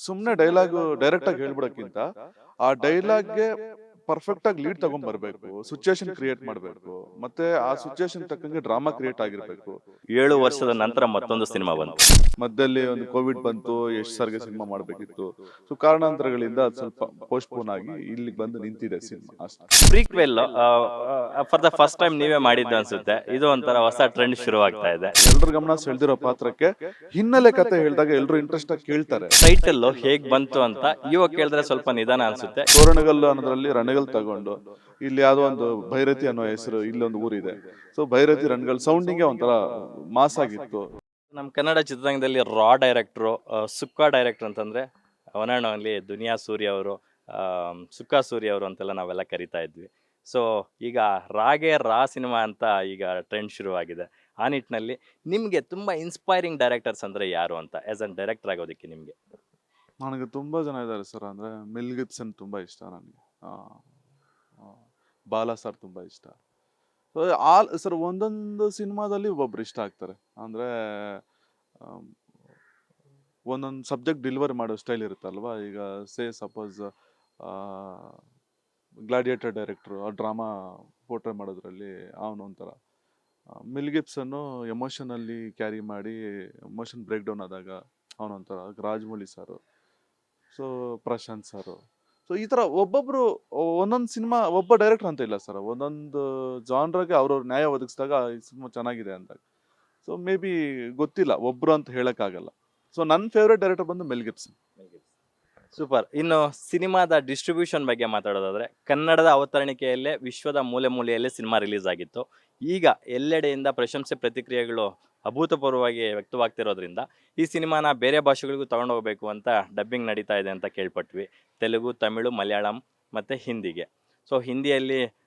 ಸುಮ್ನೆ dialogue direct ಆಗಿ ಹೇಳ್ಬಿಡಕ್ಕಿಂತ ಆ ಡೈಲಾಗ್ಗೆ ಪರ್ಫೆಕ್ಟ್ ಆಗಿ ಲೀಡ್ ತಗೊಂಡ್ ಬರ್ಬೇಕು ಸಿಚುಯೇಷನ್ ಕ್ರಿಯೇಟ್ ಮಾಡ್ಬೇಕು. ಮತ್ತೆ ಆ ಸಿಚುಯೇಷನ್ ತಕ್ಕಂಗೆ ಡ್ರಾಮಾ ಕ್ರಿಯೇಟ್ ಆಗಿರ್ಬೇಕು. ಏಳು ವರ್ಷದ ನಂತರ ಮತ್ತೊಂದು ಸಿನಿಮಾ ಬಂತು. ಮಧ್ಯದಲ್ಲಿ ಒಂದು ಕೋವಿಡ್ ಬಂತು ಎಷ್ಟು ಸರ್ಗೆ ಸಿನಿಮಾ ಮಾಡ್ಬೇಕಿತ್ತು. ಸೊ ಕಾರಣಾಂತರಗಳಿಂದ ಅದು ಸ್ವಲ್ಪ ಪೋಸ್ಟ್ಪೋನ್ ಆಗಿ ಇಲ್ಲಿ ಬಂದು ನಿಂತಿದೆ cinema prequel for the first time ನೀವೇ ಮಾಡಿದ್ದು ಅನ್ಸುತ್ತೆ. ಇದು ಒಂಥರ ಹೊಸ ಟ್ರೆಂಡ್ ಶುರು ಆಗ್ತಾ ಇದೆ. ಎಲ್ರ ಗಮನ ಸೆಳೆದಿರೋ ಪಾತ್ರಕ್ಕೆ ಹಿನ್ನೆಲೆ ಕತೆ ಹೇಳಿದಾಗ ಎಲ್ಲರೂ ಇಂಟ್ರೆಸ್ಟ್ ಆಗಿ ಕೇಳ್ತಾರೆ. ಟೈಟಲ್ ಹೇಗ್ ಬಂತು ಅಂತ ಇವಾಗ ಕೇಳಿದ್ರೆ ಸ್ವಲ್ಪ ನಿಧಾನ ಅನ್ಸುತ್ತೆ. ತೋರಣಗಲ್ಲು ಅನ್ನೋದ್ರಲ್ಲಿ ರಣಗಲ್ ತಗೊಂಡು. ಇಲ್ಲಿ ಯಾವುದೋ ಒಂದು ಭೈರತಿ ಅನ್ನೋ ಹೆಸರು ಇಲ್ಲೊಂದು ಒಂದು ಊರಿದೆ. ಸೊ ಭೈರತಿ ರನ್ಗಳು ಸೌಂಡಿಂಗ್ ಒಂಥರ ಮಾಸ್ ಆಗಿತ್ತು. ನಮ್ಮ ಕನ್ನಡ ಚಿತ್ರರಂಗದಲ್ಲಿ ರಾ ಡೈರೆಕ್ಟ್ರು ಸುಕ್ಕ ಡೈರೆಕ್ಟರ್ ಅಂತಂದ್ರೆ ಅವನಲ್ಲಿ ದುನಿಯಾ ಸೂರ್ಯ ಅವರು ಸುಕ್ಕ ಸೂರ್ಯ ಅವರು ಅಂತೆಲ್ಲ ನಾವೆಲ್ಲ ಕರಿತಾ ಇದ್ವಿ. ಸೊ ಈಗ ರಾಗೆ ರಾ ಸಿನಿಮಾ ಅಂತ ಈಗ ಟ್ರೆಂಡ್ ಶುರುವಾಗಿದೆ. ಆ ನಿಟ್ಟಿನಲ್ಲಿ ನಿಮಗೆ ತುಂಬಾ ಇನ್ಸ್ಪೈರಿಂಗ್ ಡೈರೆಕ್ಟರ್ಸ್ ಅಂದ್ರೆ ಯಾರು ಅಂತ ಆ್ಯಸ್ ಅನ್ ಡೈರೆಕ್ಟರ್ ಆಗೋದಕ್ಕೆ ನಿಮಗೆ? ನನಗೆ ತುಂಬಾ ಜನ ಇದ್ದಾರೆ ಸರ್ ಅಂದ್ರೆ ಮಿಲ್ಗಿತ್ಸನ್ ತುಂಬ ತುಂಬಾ ಇಷ್ಟ ನನಗೆ. ಬಾಲಾ ಸರ್ ತುಂಬಾ ಇಷ್ಟ. ಸೊ ಆಲ್, ಸರ್ ಒಂದೊಂದು ಸಿನಿಮಾದಲ್ಲಿ ಒಬ್ಬೊಬ್ರು ಇಷ್ಟ ಆಗ್ತಾರೆ. ಅಂದ್ರೆ ಒಂದೊಂದು ಸಬ್ಜೆಕ್ಟ್ ಡಿಲಿವರಿ ಮಾಡೋ ಸ್ಟೈಲ್ ಇರುತ್ತಲ್ವಾ ಈಗ ಸೇ, ಸಪೋಸ್ ಗ್ಲಾಡಿಯೇಟರ್ ಡೈರೆಕ್ಟ್ರು, ಆ ಡ್ರಾಮಾ ಪೋರ್ಟ್ರೇ ಮಾಡೋದ್ರಲ್ಲಿ ಅವನು ಒಂಥರ. ಮಿಲ್ ಗಿಬ್ಸನ್ನು ಎಮೋಷನಲ್ಲಿ ಕ್ಯಾರಿ ಮಾಡಿ, ಎಮೋಷನ್ ಬ್ರೇಕ್ ಡೌನ್ ಆದಾಗ ಅವನೊಂಥರ Rajamouli sir. So Prashanth sir. So ಈ ತರ ಒಬ್ಬೊಬ್ರು ಒಂದೊಂದು ಸಿನಿಮಾ ಒಬ್ಬ ಡೈರೆಕ್ಟರ್ ಅಂತ ಇಲ್ಲ ಸರ್. ಒಂದೊಂದು ಜಾನ್ರಾಗೆ ಅವ್ರವ್ರ ನ್ಯಾಯ ಒದಗಿಸಿದಾಗ ಈ ಸಿನಿಮಾ ಚೆನ್ನಾಗಿದೆ ಅಂದಾಗ. ಸೊ ಮೇ ಬಿ ಗೊತ್ತಿಲ್ಲ, ಒಬ್ರು ಅಂತ ಹೇಳಕ್ಕಾಗಲ್ಲ. ಸೊ ನನ್ನ ಫೇವ್ರೆಟ್ ಡೈರೆಕ್ಟರ್ ಬಂದು ಮೆಲ್ ಗಿಬ್ಸನ್ ಸೂಪರ್. ಇನ್ನು ಸಿನಿಮಾದ ಡಿಸ್ಟ್ರಿಬ್ಯೂಷನ್ ಬಗ್ಗೆ ಮಾತಾಡೋದಾದ್ರೆ, ಕನ್ನಡದ ಅವತರಣಿಕೆಯಲ್ಲೇ ವಿಶ್ವದ ಮೂಲೆ ಮೂಲೆಯಲ್ಲೇ ಸಿನಿಮಾ ರಿಲೀಸ್ ಆಗಿತ್ತು. ಈಗ ಎಲ್ಲೆಡೆಯಿಂದ ಪ್ರಶಂಸೆ ಪ್ರತಿಕ್ರಿಯೆಗಳು ಅಭೂತಪೂರ್ವವಾಗಿ ವ್ಯಕ್ತವಾಗ್ತಿರೋದ್ರಿಂದ, ಈ ಸಿನಿಮಾನ ಬೇರೆ ಭಾಷೆಗಳಿಗೂ ತಗೊಂಡೋಗ್ಬೇಕು ಅಂತ ಡಬ್ಬಿಂಗ್ ನಡೀತಾ ಇದೆ ಅಂತ ಕೇಳ್ಪಟ್ವಿ. ತೆಲುಗು, ತಮಿಳು, ಮಲಯಾಳಂ ಮತ್ತು ಹಿಂದಿಗೆ. ಸೊ, ಹಿಂದಿಯಲ್ಲಿ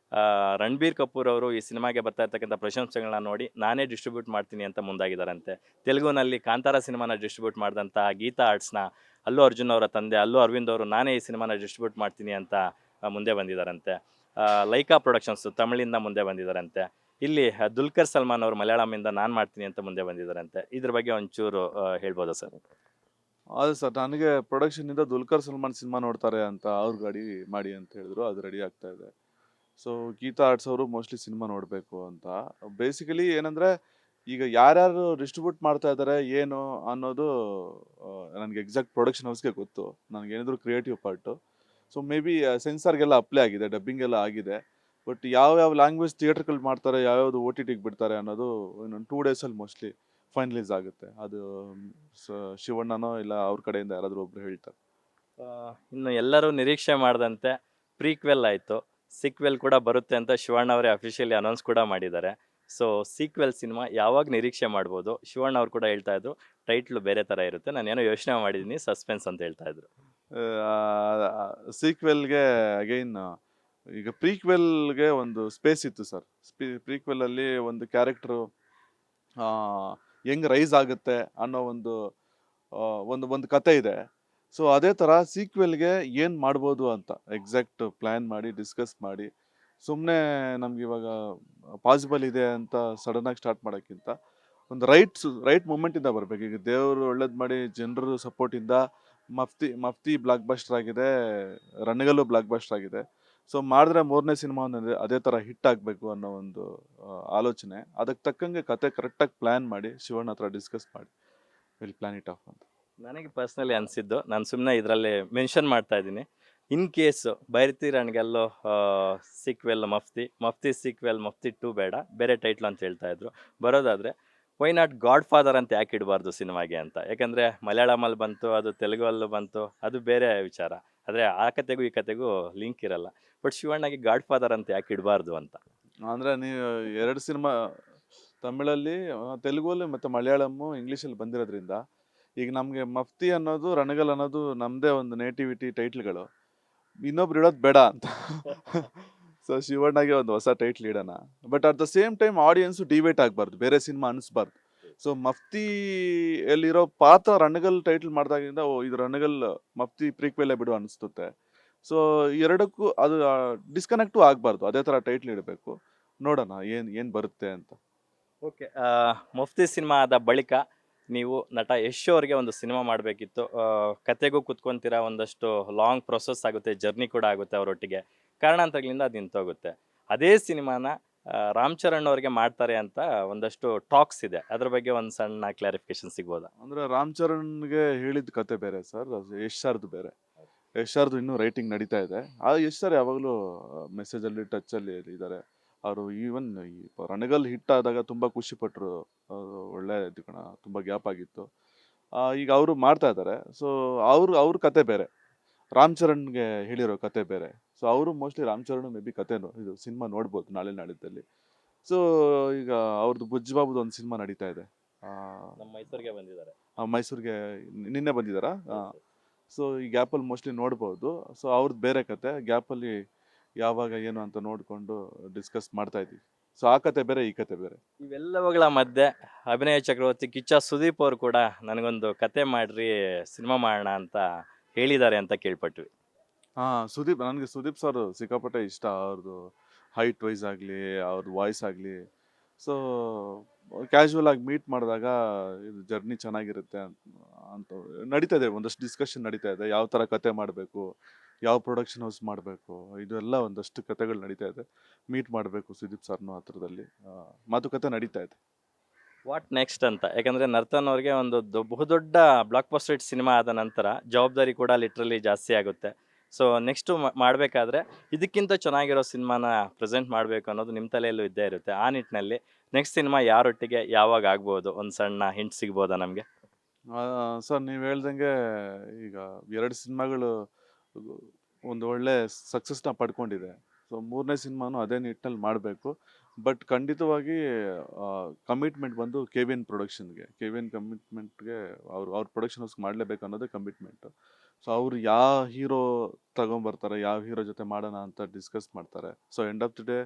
ರಣಬೀರ್ ಕಪೂರ್ ಅವರು ಈ ಸಿನಿಮಾಗೆ ಬರ್ತಾ ಇರ್ತಕ್ಕಂಥ ಪ್ರಶಂಸೆಗಳನ್ನ ನೋಡಿ ನಾನೇ ಡಿಸ್ಟ್ರಿಬ್ಯೂಟ್ ಮಾಡ್ತೀನಿ ಅಂತ ಮುಂದಾಗಿದ್ದಾರಂತೆ ತೆಲುಗುನಲ್ಲಿ ಕಾಂತಾರ ಸಿನಿಮಾನ ಡಿಸ್ಟ್ರಿಬ್ಯೂಟ್ ಮಾಡಿದಂಥ ಗೀತಾ ಆರ್ಟ್ಸ್ನ ಅಲ್ಲು ಅರ್ಜುನ್ ಅವರ ತಂದೆ, ಅಲ್ಲು ಅರವಿಂದ್ ಅವರು ನಾನೇ ಈ ಸಿನಿಮಾನ ಡಿಸ್ಟ್ರಿಬ್ಯೂಟ್ ಮಾಡ್ತೀನಿ ಅಂತ ಮುಂದೆ ಬಂದಿದ್ದಾರಂತೆ ಲೈಕಾ ಪ್ರೊಡಕ್ಷನ್ಸ್ ತಮಿಳಿಂದ ಮುಂದೆ ಬಂದಿದ್ದಾರಂತೆ ಇಲ್ಲಿ ದುಲ್ಕರ್ ಸಲ್ಮಾನ್ ಅವರು ಮಲಯಾಳಮಿಂದ ನಾನು ಮಾಡ್ತೀನಿ ಅಂತ ಮುಂದೆ ಬಂದಿದ್ದಾರಂತೆ ಇದ್ರ ಬಗ್ಗೆ ಒಂಚೂರು ಹೇಳ್ಬೋದಾ ಸರ್? ಅದು ಸರ್, ನನಗೆ ಪ್ರೊಡಕ್ಷನ್ ಇಂದ ದುಲ್ಕರ್ ಸಲ್ಮಾನ್ ಸಿನಿಮಾ ನೋಡ್ತಾರೆ ಅಂತ ಅವ್ರ ಗಾಡಿ ಮಾಡಿ ಅಂತ ಹೇಳಿದ್ರು, ಅದು ರೆಡಿ ಆಗ್ತಾ ಇದೆ. ಸೊ, ಗೀತಾ ಆರ್ಟ್ಸ್ ಅವರು ಮೋಸ್ಟ್ಲಿ ಸಿನಿಮಾ ನೋಡಬೇಕು ಅಂತ. ಬೇಸಿಕಲಿ ಏನಂದ್ರೆ, ಈಗ ಯಾರ್ಯಾರು ಡಿಸ್ಟ್ರಿಬ್ಯೂಟ್ ಮಾಡ್ತಾ ಇದ್ದಾರೆ ಏನು ಅನ್ನೋದು ನನಗೆ ಎಕ್ಸಾಕ್ಟ್ ಪ್ರೊಡಕ್ಷನ್ ಹೌಸ್ಗೆ ಗೊತ್ತು. ನನಗೆ ಏನಿದ್ರು creative part. So, may be ಸೆನ್ಸಾರ್ಗೆಲ್ಲ ಅಪ್ಲೈ ಆಗಿದೆ ಡಬ್ಬಿಂಗ್ ಎಲ್ಲ ಆಗಿದೆ. ಬಟ್ ಯಾವ ಯಾವ ಲ್ಯಾಂಗ್ವೇಜ್ ಥಿಯೇಟರ್ಗಳು ಮಾಡ್ತಾರೆ ಯಾವ್ಯಾವ್ದು ಓ ಟಿ ಟಿಗೆ ಬಿಡ್ತಾರೆ ಅನ್ನೋದು ಇನ್ನೊಂದು ಟೂ ಡೇಸಲ್ಲಿ ಮೋಸ್ಟ್ಲಿ ಫೈನಲೈಸ್ ಆಗುತ್ತೆ. ಅದು ಶಿವಣ್ಣನೋ ಇಲ್ಲ ಅವ್ರ ಕಡೆಯಿಂದ ಯಾರಾದರೂ ಒಬ್ರು ಹೇಳ್ತಾರೆ. ಇನ್ನು ಎಲ್ಲರೂ ನಿರೀಕ್ಷೆ ಮಾಡಿದಂತೆ, ಪ್ರೀಕ್ವೆಲ್ ಆಯಿತು. ಸೀಕ್ವೆಲ್ ಕೂಡ ಬರುತ್ತೆ ಅಂತ ಶಿವಣ್ಣ ಅವರೇ ಅಫಿಷಿಯಲಿ ಅನೌನ್ಸ್ ಕೂಡ ಮಾಡಿದ್ದಾರೆ. ಸೊ ಸೀಕ್ವೆಲ್ ಸಿನಿಮಾ ಯಾವಾಗ ನಿರೀಕ್ಷೆ ಮಾಡ್ಬೋದು? ಶಿವಣ್ಣ ಅವ್ರು ಕೂಡ ಹೇಳ್ತಾ ಇದ್ರು ಟೈಟ್ಲು ಬೇರೆ ಥರ ಇರುತ್ತೆ. ನಾನು ಏನೋ ಯೋಚನೆ ಮಾಡಿದ್ದೀನಿ ಸಸ್ಪೆನ್ಸ್ ಅಂತ ಹೇಳ್ತಾ ಇದ್ರು. ಸೀಕ್ವೆಲ್ಗೆ ಅಗೈನ್ ಈಗ ಪ್ರೀಕ್ವೆಲ್ಗೆ ಒಂದು ಸ್ಪೇಸ್ ಇತ್ತು ಸರ್ ಪ್ರೀಕ್ವೆಲ್ ಅಲ್ಲಿ ಒಂದು ಕ್ಯಾರೆಕ್ಟ್ರು ಹೆಂಗೆ ರೈಸ್ ಆಗುತ್ತೆ ಅನ್ನೋ ಒಂದು ಒಂದು ಒಂದು ಕತೆ ಇದೆ. ಸೊ ಅದೇ ಥರ ಸೀಕ್ವೆಲ್ಗೆ ಏನು ಮಾಡ್ಬೋದು ಅಂತ ಎಕ್ಸಾಕ್ಟ್ ಪ್ಲ್ಯಾನ್ ಮಾಡಿ ಡಿಸ್ಕಸ್ ಮಾಡಿ ಸುಮ್ಮನೆ ನಮ್ಗೆ ಇವಾಗ ಪಾಸಿಬಲ್ ಇದೆ ಅಂತ ಸಡನ್ನಾಗಿ ಸ್ಟಾರ್ಟ್ ಮಾಡೋಕ್ಕಿಂತ ಒಂದು ರೈಟ್ ರೈಟ್ ಮೂಮೆಂಟಿಂದ ಬರಬೇಕು. ಈಗ ದೇವರು ಒಳ್ಳೇದು ಮಾಡಿ ಜನರ ಸಪೋರ್ಟಿಂದ ಮಫ್ತಿ ಮಫ್ತಿ ಬ್ಲಾಕ್ ಬಸ್ಟರ್ ಆಗಿದೆ, ರಣಗಲ್ಲು ಬ್ಲಾಕ್ ಬಸ್ಟರ್ ಆಗಿದೆ. ಸೊ ಮಾಡಿದ್ರೆ ಮೂರನೇ ಸಿನಿಮಾ ಅನ್ನೋದು ಅದೇ ಥರ ಹಿಟ್ ಆಗಬೇಕು ಅನ್ನೋ ಒಂದು ಆಲೋಚನೆ. ಅದಕ್ಕೆ ತಕ್ಕಂಗೆ ಕತೆ ಕರೆಕ್ಟಾಗಿ ಪ್ಲ್ಯಾನ್ ಮಾಡಿ, ಶಿವಣ್ಣ ಹತ್ರ ಡಿಸ್ಕಸ್ ಮಾಡಿ ವಿಲ್ ಪ್ಲಾನ್ ಇಟ್ ಆಫ್ ಅಂತ. ನನಗೆ ಪರ್ಸ್ನಲಿ ಅನಿಸಿದ್ದು, ನಾನು ಸುಮ್ಮನೆ ಇದರಲ್ಲಿ ಮೆನ್ಷನ್ ಮಾಡ್ತಾ ಇದ್ದೀನಿ. In case Bhairathi ರಣಗೆಲ್ಲೋ sequel Mufti Mufti sequel Mufti two ಬೇಡ, ಬೇರೆ ಟೈಟ್ಲ್ ಅಂತ ಹೇಳ್ತಾ ಇದ್ರು. ಬರೋದಾದರೆ ವೈ ನಾಟ್ ಗಾಡ್ ಫಾದರ್ ಅಂತ ಯಾಕೆ ಇಡಬಾರ್ದು ಸಿನಿಮಾಗೆ ಅಂತ? ಯಾಕಂದರೆ ಮಲಯಾಳಮಲ್ಲಿ ಬಂತು, ಅದು ತೆಲುಗಲ್ಲೂ ಬಂತು, ಅದು ಬೇರೆ ವಿಚಾರ. ಆದರೆ ಆ ಕತೆಗೂ ಈ ಕತೆಗೂ ಲಿಂಕ್ ಇರಲ್ಲ. ಬಟ್ ಶಿವಣ್ಣಗೆ ಗಾಡ್ ಫಾದರ್ ಅಂತ ಯಾಕೆ ಇಡಬಾರ್ದು ಅಂತ? ಅಂದರೆ ನೀವು ಎರಡು ಸಿನಿಮಾ ತಮಿಳಲ್ಲಿ ತೆಲುಗಲ್ಲಿ ಮತ್ತು ಮಲಯಾಳಮ್ಮು ಇಂಗ್ಲೀಷಲ್ಲಿ ಬಂದಿರೋದ್ರಿಂದ ಈಗ ನಮಗೆ ಮಫ್ತಿ ಅನ್ನೋದು ರಣಗಲ್ ಅನ್ನೋದು ನಮ್ಮದೇ ಒಂದು ನೇಟಿವಿಟಿ ಟೈಟ್ಲ್ಗಳು ಇನ್ನೊಬ್ರು ಇಡೋದು ಬೇಡ ಅಂತ. ಸೊ ಶಿವಣ್ಣಗೆ ಒಂದು ಹೊಸ ಟೈಟ್ಲ್ ಇಡೋಣ. But at the same time audience deviate ಆಗಬಾರ್ದು ಬೇರೆ ಸಿನಿಮಾ ಅನಿಸ್ಬಾರ್ದು. ಸೊ ಮಫ್ತಿ ಎಲ್ಲಿರೋ ಪಾತ್ರ ರಣಗಲ್ ಟೈಟ್ಲ್ ಮಾಡಿದಾಗಿಂದ ಓ ಇದು ರಣಗಲ್ ಮಫ್ತಿ ಪ್ರೀಕ್ವೆಲ್ಲೇ ಬಿಡು ಅನಿಸ್ತುತ್ತೆ ಸೊ ಎರಡಕ್ಕೂ ಅದು ಡಿಸ್ಕನೆಕ್ಟು ಆಗಬಾರ್ದು ಅದೇ ಥರ ಟೈಟ್ಲ್ ಇಡಬೇಕು. ನೋಡೋಣ ಏನು ಏನು ಬರುತ್ತೆ ಅಂತ. ಓಕೆ ಮಫ್ತಿ ಸಿನಿಮಾ ಆದ ಬಳಿಕ ನೀವು ನಟ ಯಶೋ ಅವ್ರಿಗೆ ಒಂದು ಸಿನಿಮಾ ಮಾಡಬೇಕಿತ್ತು. ಕತೆಗೂ ಕುತ್ಕೊಂತೀರಾ ಒಂದಷ್ಟು ಲಾಂಗ್ ಪ್ರೊಸೆಸ್ ಆಗುತ್ತೆ ಜರ್ನಿ ಕೂಡ ಆಗುತ್ತೆ ಅವರೊಟ್ಟಿಗೆ. ಕಾರಣಾಂತರಗಳಿಂದ ಅದು ನಿಂತೋಗುತ್ತೆ. ಅದೇ ಸಿನಿಮಾನ ರಾಮ್ ಚರಣ್ ಅವ್ರಿಗೆ ಮಾಡ್ತಾರೆ ಅಂತ ಒಂದಷ್ಟು ಟಾಕ್ಸ್ ಇದೆ. ಅದ್ರ ಬಗ್ಗೆ ಒಂದು ಸಣ್ಣ ಕ್ಲಾರಿಫಿಕೇಶನ್ ಸಿಗ್ಬೋದಾ? ಅಂದ್ರೆ ರಾಮ್ ಚರಣ್ಗೆ ಹೇಳಿದ ಕತೆ ಬೇರೆ ಸರ್ ಯಶ್ ಬೇರೆ. ಯಶ್ ಇನ್ನೂ ರೈಟಿಂಗ್ ನಡೀತಾ ಇದೆ. ಆ, ಯಶ್ ಸರ್ ಯಾವಾಗಲೂ ಮೆಸೇಜಲ್ಲಿ ಟಚಲ್ಲಿ ಇದ್ದಾರೆ. ಅವರು ಈವನ್ ರಣಗಲ್ ಹಿಟ್ ಆದಾಗ ತುಂಬ ಖುಷಿ ಪಟ್ಟರು ಒಳ್ಳೆ ಇದು ಕಣ ತುಂಬ ಗ್ಯಾಪ್ ಆಗಿತ್ತು. ಈಗ ಅವರು ಮಾಡ್ತಾ ಇದ್ದಾರೆ ಸೊ ಅವ್ರು ಅವ್ರ ಕತೆ ಬೇರೆ. ರಾಮ್ ಚರಣ್ಗೆ ಹೇಳಿರೋ ಕತೆ ಬೇರೆ. ಸೊ ಅವರು mostly Ram Charan may be ಕತೆ ಇದು ಸಿನಿಮಾ ನೋಡ್ಬೋದು ನಾಳೆ ನಾಡಿದ್ದಲ್ಲಿ ಸೊ ಈಗ ಅವ್ರದ್ದು ಬುಜ್ಜಿಬಾಬುದು ಒಂದು ಸಿನಿಮಾ ನಡೀತಾ ಇದೆ. ನಮ್ಮ ಮೈಸೂರಿಗೆ ಬಂದಿದ್ದಾರೆ. ಮೈಸೂರಿಗೆ ನಿನ್ನೆ ಬಂದಿದ್ದಾರಾ? ಸೊ ಈ ಗ್ಯಾಪಲ್ಲಿ ಮೋಸ್ಟ್ಲಿ ನೋಡ್ಬೋದು. ಸೊ ಅವ್ರದ್ದು ಬೇರೆ ಕತೆ. ಗ್ಯಾಪಲ್ಲಿ ಯಾವಾಗ ಏನು ಅಂತ ನೋಡಿಕೊಂಡು ಡಿಸ್ಕಸ್ ಮಾಡ್ತಾ ಇದ್ದೀವಿ. ಸೊ ಆ ಕತೆ ಬೇರೆ ಈ ಕತೆ ಬೇರೆ. ಇವೆಲ್ಲವುಗಳ ಮಧ್ಯೆ ಅಭಿನಯ ಚಕ್ರವರ್ತಿ ಕಿಚ್ಚ ಸುದೀಪ್ ಅವರು ಕೂಡ ನನಗೊಂದು ಕತೆ ಮಾಡ್ರಿ ಸಿನಿಮಾ ಮಾಡೋಣ ಅಂತ ಹೇಳಿದ್ದಾರೆ ಅಂತ ಕೇಳ್ಪಟ್ವಿ. ಹಾಂ ಸುದೀಪ್ ನನಗೆ ಸುದೀಪ್ ಸರ್ ಸಿಕ್ಕಾಪಟ್ಟೆ ಇಷ್ಟ. ಅವ್ರದ್ದು ಹೈಟ್ ವೈಸ್ ಆಗಲಿ ಅವ್ರದ್ದು ವಾಯ್ಸ್ ಆಗಲಿ. ಸೊ ಕ್ಯಾಶುವಲ್ ಆಗಿ ಮೀಟ್ ಮಾಡಿದಾಗ ಇದು ಜರ್ನಿ ಚೆನ್ನಾಗಿರುತ್ತೆ ಅಂತ ನಡೀತಾ ಇದೆ. ಒಂದಷ್ಟು ಡಿಸ್ಕಷನ್ ನಡೀತಾ ಇದೆ. ಯಾವ ಥರ ಕತೆ ಮಾಡಬೇಕು, ಯಾವ ಪ್ರೊಡಕ್ಷನ್ ಹೌಸ್ ಮಾಡಬೇಕು, ಇದೆಲ್ಲ ಒಂದಷ್ಟು ಕತೆಗಳು ನಡೀತಾ ಇದೆ. ಮೀಟ್ ಮಾಡಬೇಕು ಸುದೀಪ್ ಸರ್ನು ಹತ್ರದಲ್ಲಿ. ಮಾತುಕತೆ ನಡೀತಾ ಇದೆ. ವಾಟ್ ನೆಕ್ಸ್ಟ್ ಅಂತ? ಯಾಕಂದರೆ ನರ್ತನ್ ಅವ್ರಿಗೆ ಒಂದು ದೊಡ್ಡ ಬಹುದೊಡ್ಡ ಬ್ಲಾಕ್ ಬಸ್ಟರ್ ಸಿನಿಮಾ ಆದ ನಂತರ ಜವಾಬ್ದಾರಿ ಕೂಡ ಲಿಟ್ರಲಿ ಜಾಸ್ತಿ ಆಗುತ್ತೆ. ಸೊ ನೆಕ್ಸ್ಟು ಮಾಡಬೇಕಾದ್ರೆ ಇದಕ್ಕಿಂತ ಚೆನ್ನಾಗಿರೋ ಸಿನಿಮಾನ ಪ್ರೆಸೆಂಟ್ ಮಾಡಬೇಕು ಅನ್ನೋದು ನಿಮ್ಮ ತಲೆಯಲ್ಲೂ ಇದ್ದೇ ಇರುತ್ತೆ. ಆ ನಿಟ್ಟಿನಲ್ಲಿ ನೆಕ್ಸ್ಟ್ ಸಿನಿಮಾ ಯಾರೊಟ್ಟಿಗೆ ಯಾವಾಗ ಆಗ್ಬೋದು? ಒಂದು ಸಣ್ಣ ಹಿಂಟ್ ಸಿಗ್ಬೋದಾ ನಮಗೆ? ಸರ್, ನೀವು ಹೇಳ್ದಂಗೆ ಈಗ ಎರಡು ಸಿನಿಮಾಗಳು ಒಂದು ಒಳ್ಳೆ ಸಕ್ಸಸ್ನ ಪಡ್ಕೊಂಡಿದೆ. ಸೊ ಮೂರನೇ ಸಿನಿಮಾನು ಅದೇ ನಿಟ್ಟಿನಲ್ಲಿ ಮಾಡಬೇಕು. ಬಟ್ ಖಂಡಿತವಾಗಿ ಕಮಿಟ್ಮೆಂಟ್ ಬಂದು ಕೆ ವಿ ಎನ್ ಪ್ರೊಡಕ್ಷನ್ಗೆ ಕೆ ವಿ ಎನ್ ಕಮಿಟ್ಮೆಂಟ್ಗೆ ಅವ್ರು, ಅವ್ರ ಪ್ರೊಡಕ್ಷನ್ ಹೌಸ್ ಮಾಡಲೇಬೇಕು ಅನ್ನೋದೇ ಕಮಿಟ್ಮೆಂಟು ಸೊ ಅವ್ರು ಯಾವ ಹೀರೋ ತಗೊಂಬರ್ತಾರೆ, ಯಾವ ಹೀರೋ ಜೊತೆ ಮಾಡೋಣ ಅಂತ ಡಿಸ್ಕಸ್ ಮಾಡ್ತಾರೆ. So end of the day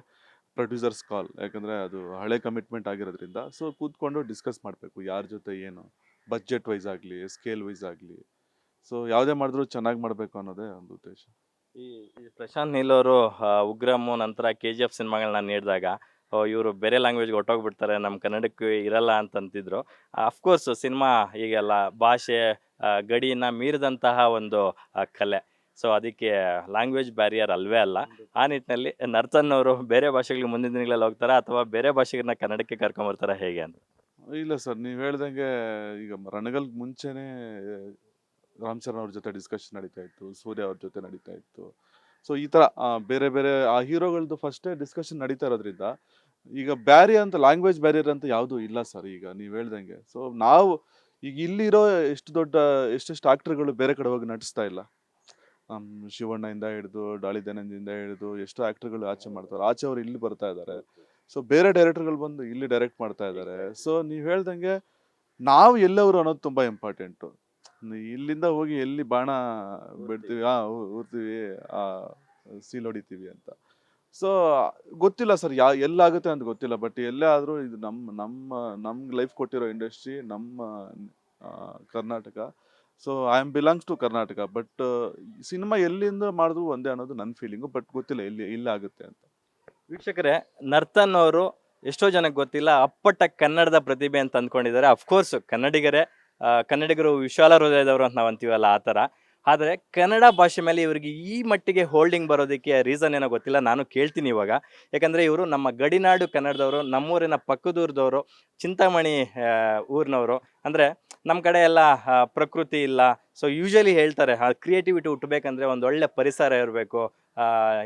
producers call ಯಾಕಂದರೆ ಅದು ಹಳೆ ಕಮಿಟ್ಮೆಂಟ್ ಆಗಿರೋದ್ರಿಂದ. ಸೊ ಕೂತ್ಕೊಂಡು ಡಿಸ್ಕಸ್ ಮಾಡಬೇಕು, ಯಾರ ಜೊತೆ ಏನು ಬಜೆಟ್ ವೈಸ್ ಆಗಲಿ ಸ್ಕೇಲ್ ವೈಸ್ ಆಗಲಿ. ಸೊ ಯಾವುದೇ ಮಾಡಿದ್ರು ಚೆನ್ನಾಗಿ ಮಾಡಬೇಕು ಅನ್ನೋದೇ ಒಂದು ಉದ್ದೇಶ. ಈ ಪ್ರಶಾಂತ್ ನೀಲ್ ಅವರು ಉಗ್ರಮ್ಮು ನಂತರ ಕೆ ಜಿ ಎಫ್ ಸಿನಿಮಾಗಳನ್ನ ನೀಡಿದಾಗ ಇವರು ಬೇರೆ ಲ್ಯಾಂಗ್ವೇಜ್ಗೆ ಹೊಟ್ಟೋಗ್ಬಿಡ್ತಾರೆ ನಮ್ಮ ಕನ್ನಡಕ್ಕೆ ಇರಲ್ಲ ಅಂತಂತಿದ್ರು. ಅಫ್ಕೋರ್ಸ್ ಸಿನಿಮಾ ಈಗೆಲ್ಲ ಭಾಷೆ ಗಡಿನ ಮೀರಿದಂತಹ ಒಂದು ಕಲೆ. ಸೊ ಅದಕ್ಕೆ ಲ್ಯಾಂಗ್ವೇಜ್ ಬ್ಯಾರಿಯರ್ ಅಲ್ವೇ ಅಲ್ಲ. ಆ ನಿಟ್ಟಿನಲ್ಲಿ ನರ್ತನ್ ಅವರು ಬೇರೆ ಭಾಷೆಗಳಿಗೆ ಮುಂದಿನ ದಿನಗಳಲ್ಲಿ ಹೋಗ್ತಾರೆ ಅಥವಾ ಬೇರೆ ಭಾಷೆಗಳನ್ನ ಕನ್ನಡಕ್ಕೆ ಕರ್ಕೊಂಬರ್ತಾರೆ ಹೇಗೆ ಅಂತ? ಇಲ್ಲ ಸರ್, ನೀವು ಹೇಳ್ದಂಗೆ ಈಗ ರಣಗಲ್ ಮುಂಚೆನೇ ರಾಮ್ ಚರಣ್ ಅವ್ರ ಜೊತೆ ಡಿಸ್ಕಷನ್ ನಡೀತಾ ಇತ್ತು, ಸೂರ್ಯ ಅವ್ರ ಜೊತೆ ನಡೀತಾ ಇತ್ತು. ಸೊ ಈ ಥರ ಬೇರೆ ಬೇರೆ, ಆ ಹೀರೋಗಳದ್ದು ಫಸ್ಟೇ ಡಿಸ್ಕಷನ್ ನಡೀತಾ ಇರೋದ್ರಿಂದ ಈಗ ಬ್ಯಾರಿಯರ್ ಅಂತ ಲ್ಯಾಂಗ್ವೇಜ್ ಬ್ಯಾರಿಯರ್ ಅಂತ ಯಾವುದು ಇಲ್ಲ ಸರ್ ಈಗ ನೀವು ಹೇಳ್ದಂಗೆ. ಸೊ ನಾವು ಈಗ ಇಲ್ಲಿರೋ ಎಷ್ಟು ದೊಡ್ಡ, ಎಷ್ಟೆಷ್ಟು ಆಕ್ಟರ್ಗಳು ಬೇರೆ ಕಡೆ ಹೋಗಿ ನಟಿಸ್ತಾ ಇಲ್ಲ. ಶಿವಣ್ಣಯಿಂದ ಹಿಡಿದು ಡಾಳಿ ದೇನಂದಿಂದ ಹಿಡಿದು ಎಷ್ಟು ಆಕ್ಟರ್ಗಳು ಆಚೆ ಮಾಡ್ತಾರೆ. ಆಚೆ ಅವ್ರು ಇಲ್ಲಿ ಬರ್ತಾ ಇದ್ದಾರೆ. ಸೊ ಬೇರೆ ಡೈರೆಕ್ಟರ್ಗಳು ಬಂದು ಇಲ್ಲಿ ಡೈರೆಕ್ಟ್ ಮಾಡ್ತಾ ಇದ್ದಾರೆ. ಸೊ ನೀವು ಹೇಳ್ದಂಗೆ ನಾವು ಎಲ್ಲವರು ಅನ್ನೋದು ತುಂಬಾ ಇಂಪಾರ್ಟೆಂಟು ಇಲ್ಲಿಂದ ಹೋಗಿ ಎಲ್ಲಿ ಬಾಣ ಬಿಡ್ತೀವಿ, ಆ ಊರ್ತೀವಿ, ಆ, ಸೀಲ್ ಹೊಡಿತೀವಿ ಅಂತ. ಸೊ ಗೊತ್ತಿಲ್ಲ ಸರ್, ಯಾ, ಎಲ್ಲಾಗುತ್ತೆ ಅಂತ ಗೊತ್ತಿಲ್ಲ ಬಟ್ ಎಲ್ಲೇ ಆದರೂ ಇದು ನಮ್ಮ ನಮ್ಮ, ನಮ್ಗೆ ಲೈಫ್ ಕೊಟ್ಟಿರೋ ಇಂಡಸ್ಟ್ರಿ ನಮ್ಮ Karnataka. So I am belongs to Karnataka but cinema ಎಲ್ಲಿಂದ ಮಾಡಿದ್ರು ಒಂದೇ ಅನ್ನೋದು ನನ್ನ ಫೀಲಿಂಗು ಬಟ್ ಗೊತ್ತಿಲ್ಲ ಎಲ್ಲಿ ಇಲ್ಲಾಗುತ್ತೆ ಅಂತ. ವೀಕ್ಷಕರೇ, ನರ್ತನ್ ಅವರು ಎಷ್ಟೋ ಜನಕ್ಕೆ ಗೊತ್ತಿಲ್ಲ, ಅಪ್ಪಟ ಕನ್ನಡದ ಪ್ರತಿಭೆ ಅಂತ ಅಂದ್ಕೊಂಡಿದ್ದಾರೆ. ಅಫ್ಕೋರ್ಸ್ ಕನ್ನಡಿಗರೇ ಕನ್ನಡಿಗರು ವಿಶಾಲ ಹೃದಯದವರು ಅಂತ ನಾವು ಅಂತೀವಲ್ಲ, ಆ ಥರ. ಆದರೆ ಕನ್ನಡ ಭಾಷೆ ಮೇಲೆ ಇವರಿಗೆ ಈ ಮಟ್ಟಿಗೆ ಹೋಲ್ಡಿಂಗ್ ಬರೋದಕ್ಕೆ ರೀಸನ್ ಏನೋ ಗೊತ್ತಿಲ್ಲ. ನಾನು ಕೇಳ್ತೀನಿ ಇವಾಗ. ಯಾಕಂದರೆ ಇವರು ನಮ್ಮ ಗಡಿನಾಡು ಕನ್ನಡದವರು, ನಮ್ಮೂರಿನ ಪಕ್ಕದೂರದವರು, ಚಿಂತಾಮಣಿ ಊರಿನವರು. ಅಂದರೆ ನಮ್ಮ ಕಡೆ ಎಲ್ಲ ಪ್ರಕೃತಿ ಇಲ್ಲ. ಸೊ ಯೂಶಲಿ ಹೇಳ್ತಾರೆ, ಆ ಕ್ರಿಯೇಟಿವಿಟಿ ಹುಟ್ಟಬೇಕಂದ್ರೆ ಒಂದು ಒಳ್ಳೆ ಪರಿಸರ ಇರಬೇಕು.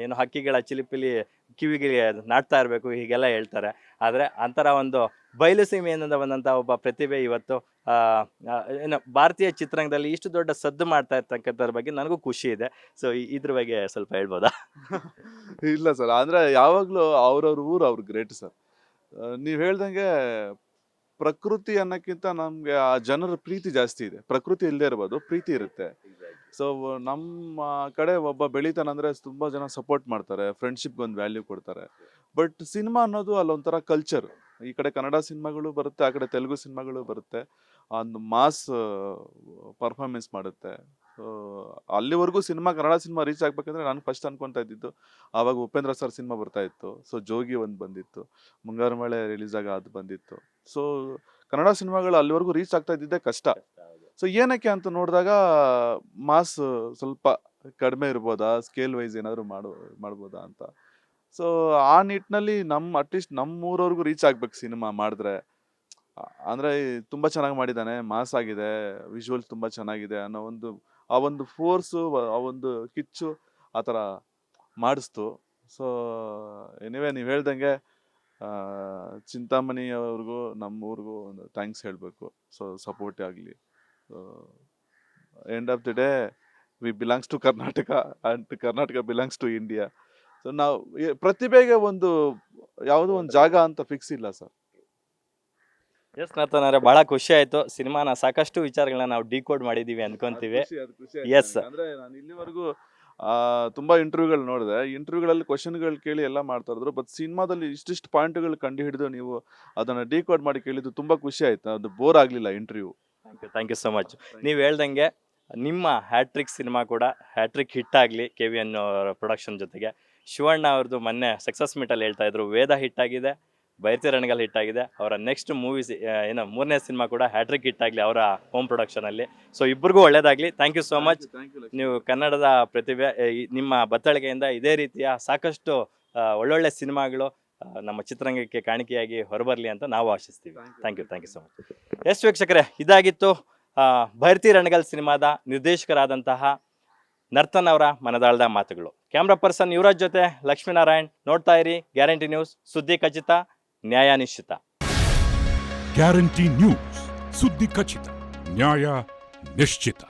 ಏನು ಹಕ್ಕಿಗಳ, ಚಿಲಿಪಿಲಿ, ಕಿವಿಗೆ ನಾಟ್ತಾ ಇರಬೇಕು, ಹೀಗೆಲ್ಲ ಹೇಳ್ತಾರೆ. ಆದರೆ ಅಂತರ ಒಂದು ಬಯಲು ಸೀಮೆಯಿಂದ ಬಂದಂಥ ಒಬ್ಬ ಪ್ರತಿಭೆ ಇವತ್ತು ಏನು ಭಾರತೀಯ ಚಿತ್ರರಂಗದಲ್ಲಿ ಇಷ್ಟು ದೊಡ್ಡ ಸದ್ದು ಮಾಡ್ತಾ ಇರ್ತಕ್ಕಂಥದ್ರ ಬಗ್ಗೆ ನನಗೂ ಖುಷಿ ಇದೆ. ಸೊ ಇದ್ರ ಬಗ್ಗೆ ಸ್ವಲ್ಪ ಹೇಳ್ಬೋದಾ? ಇಲ್ಲ ಸರ್. ಅಂದ್ರೆ ಯಾವಾಗ್ಲೂ ಅವ್ರವ್ರ ಊರು ಅವ್ರ ಗ್ರೇಟ್ ಸರ್. ನೀವು ಹೇಳ್ದಂಗೆ ಪ್ರಕೃತಿ ಅನ್ನಕ್ಕಿಂತ ನಮ್ಗೆ ಆ ಜನರ ಪ್ರೀತಿ ಜಾಸ್ತಿ ಇದೆ. ಪ್ರಕೃತಿ ಇಲ್ಲದೆ ಇರ್ಬೋದು ಪ್ರೀತಿ ಇರುತ್ತೆ. ಸೊ ನಮ್ಮ ಕಡೆ ಒಬ್ಬ ಬೆಳಿತಾನಂದ್ರೆ ತುಂಬಾ ಜನ ಸಪೋರ್ಟ್ ಮಾಡ್ತಾರೆ ಫ್ರೆಂಡ್ಶಿಪ್ಗೆ ಒಂದು ವ್ಯಾಲ್ಯೂ ಕೊಡ್ತಾರೆ. ಬಟ್ ಸಿನಿಮಾ ಅನ್ನೋದು ಅಲ್ಲೊಂಥರ ಕಲ್ಚರ್ ಈ ಕಡೆ ಕನ್ನಡ ಸಿನಿಮಾಗಳು ಬರುತ್ತೆ ಆ ಕಡೆ ತೆಲುಗು ಸಿನಿಮಾಗಳು ಬರುತ್ತೆ. ಒಂದು ಮಾಸ್ ಪರ್ಫಾರ್ಮೆನ್ಸ್ ಮಾಡುತ್ತೆ. ಸೊ ಅಲ್ಲಿವರೆಗೂ ಸಿನಿಮಾ ಕನ್ನಡ ಸಿನಿಮಾ ರೀಚ್ ಆಗ್ಬೇಕಂದ್ರೆ ನಾನು ಫಸ್ಟ್ ಅನ್ಕೊಂತಾ ಇದ್ದಿದ್ದು ಆವಾಗ ಉಪೇಂದ್ರ ಸರ್ ಸಿನಿಮಾ ಬರ್ತಾ ಇತ್ತು. ಸೊ ಜೋಗಿ ಒಂದು ಬಂದಿತ್ತು. ಮುಂಗಾರು ಮಳೆ ರಿಲೀಸ್ ಆಗ ಅದು ಬಂದಿತ್ತು. ಸೊ ಕನ್ನಡ ಸಿನಿಮಾಗಳು ಅಲ್ಲಿವರೆಗೂ ರೀಚ್ ಆಗ್ತಾ ಇದ್ದಿದ್ದೇ ಕಷ್ಟ. ಸೊ ಏನಕ್ಕೆ ಅಂತ ನೋಡಿದಾಗ ಮಾಸ್ ಸ್ವಲ್ಪ ಕಡಿಮೆ ಇರ್ಬೋದಾ? ಸ್ಕೇಲ್ ವೈಸ್ ಏನಾದರೂ ಮಾಡು ಮಾಡ್ಬೋದಾ ಅಂತ. ಸೊ ಆ ನಿಟ್ಟಿನಲ್ಲಿ ನಮ್ಮ ಅಟ್ಲೀಸ್ಟ್ ನಮ್ಮೂರವ್ರಿಗೂ ರೀಚ್ ಆಗ್ಬೇಕು ಸಿನಿಮಾ ಮಾಡಿದ್ರೆ. ಅಂದ್ರೆ ತುಂಬಾ ಚೆನ್ನಾಗಿ ಮಾಡಿದ್ದಾನೆ ಮಾಸ್ ಆಗಿದೆ ವಿಜುವಲ್ ತುಂಬಾ ಚೆನ್ನಾಗಿದೆ ಅನ್ನೋ ಒಂದು, ಆ ಒಂದು ಫೋರ್ಸು ಆ ಒಂದು ಕಿಚ್ಚು ಆ ಥರ ಮಾಡಿಸ್ತು. ಸೊ ಎನಿವೆ ನೀವು ಹೇಳ್ದಂಗೆ ಚಿಂತಾಮಣಿ ಅವ್ರಿಗೂ ನಮ್ಮ ಊರಿಗೂ ಒಂದು ಥ್ಯಾಂಕ್ಸ್ ಹೇಳಬೇಕು. ಸೊ ಸಪೋರ್ಟ್ ಆಗಲಿ. End of the day we belongs to Karnataka and Karnataka belongs to India so ನಾವು ಪ್ರತಿಭೆಗೆ ಒಂದು ಯಾವುದೋ ಒಂದು ಜಾಗ ಅಂತ ಫಿಕ್ಸ್ ಇಲ್ಲ ಸರ್ ಎಸ್ ನರ್ತನ್ ಬಹಳ ಖುಷಿ ಆಯ್ತು. ಸಿನಿಮಾನ ಸಾಕಷ್ಟು ವಿಚಾರಗಳನ್ನ ನಾವು ಡಿಕೋಡ್ ಮಾಡಿದೀವಿ ಅನ್ಕೊಂತೀವಿ ಎಸ್. ಅಂದ್ರೆ ನಾನು ಇಲ್ಲಿವರೆಗೂ ಆ, ತುಂಬಾ ಇಂಟರ್ವ್ಯೂಗಳು ನೋಡಿದೆ. ಇಂಟರ್ವ್ಯೂಗಳಲ್ಲಿ ಕ್ವಶನ್ಗಳು ಕೇಳಿ ಎಲ್ಲ ಮಾಡ್ತಾ ಇದ್ರು. ಬಟ್ ಸಿನಿಮಾದಲ್ಲಿ ಇಷ್ಟಿಷ್ಟು ಪಾಯಿಂಟ್ಗಳು ಕಂಡು ಹಿಡಿದು ನೀವು ಅದನ್ನ ಡಿಕೋಡ್ ಮಾಡಿ ಕೇಳಿದ್ದು ತುಂಬಾ ಖುಷಿ ಆಯ್ತು. ಅದು ಬೋರ್ ಆಗ್ಲಿಲ್ಲ interview thank you thank you so much ನೀವು ಹೇಳ್ದಂಗೆ ನಿಮ್ಮ ಹ್ಯಾಟ್ರಿಕ್ ಸಿನಿಮಾ ಕೂಡ ಹ್ಯಾಟ್ರಿಕ್ ಹಿಟ್ ಆಗಲಿ ಕೆ ವಿ ಎನ್ ಪ್ರೊಡಕ್ಷನ್ ಜೊತೆಗೆ. ಶಿವಣ್ಣ ಅವ್ರದ್ದು ಮೊನ್ನೆ ಸಕ್ಸಸ್ ಮೀಟಲ್ಲಿ ಹೇಳ್ತಾ ಇದ್ರು ವೇದ ಹಿಟ್ ಆಗಿದೆ ಬೈರ್ತಿ ರಣಗಲ್ ಹಿಟ್ ಆಗಿದೆ. ಅವರ ನೆಕ್ಸ್ಟ್ ಮೂವೀಸ್ ಏನೋ ಮೂರನೇ ಸಿನಿಮಾ ಕೂಡ ಹ್ಯಾಟ್ರಿಕ್ ಹಿಟ್ ಆಗಲಿ ಅವರ ಹೋಮ್ ಪ್ರೊಡಕ್ಷನಲ್ಲಿ ಸೊ ಇಬ್ಬರಿಗೂ ಒಳ್ಳೇದಾಗಲಿ. ಥ್ಯಾಂಕ್ ಯು ಸೋ ಮಚ್ ನೀವು ಕನ್ನಡದ ಪ್ರತಿಭೆ ನಿಮ್ಮ ಬತ್ತಳಿಕೆಯಿಂದ ಇದೇ ರೀತಿಯ ಸಾಕಷ್ಟು ಒಳ್ಳೊಳ್ಳೆ ಸಿನಿಮಾಗಳು ನಮ್ಮ ಚಿತ್ರರಂಗಕ್ಕೆ ಕಾಣಿಕೆಯಾಗಿ ಹೊರಬರಲಿ ಅಂತ ನಾವು ಆಶಿಸ್ತೀವಿ. Thank you thank you so much yes ವೀಕ್ಷಕರೇ ಇದಾಗಿತ್ತು ಭೈರತಿ ರಣಗಲ್ ಸಿನಿಮಾದ ನಿರ್ದೇಶಕರಾದಂತಹ ನರ್ತನ್ ಅವರ ಮನದಾಳದ ಮಾತುಗಳು. ಕ್ಯಾಮ್ರಾ ಪರ್ಸನ್ ಯುವರಾಜ್ ಜೊತೆ ಲಕ್ಷ್ಮೀನಾರಾಯಣ್ ನೋಡ್ತಾ ಇರಿ ಗ್ಯಾರಂಟಿ ನ್ಯೂಸ್, ಸುದ್ದಿ ಖಚಿತ, ನ್ಯಾಯ ನಿಶ್ಚಿತ. ಗ್ಯಾರಂಟಿ ನ್ಯೂಸ್, ಸುದ್ದಿ ಖಚಿತ, ನ್ಯಾಯ ನಿಶ್ಚಿತ.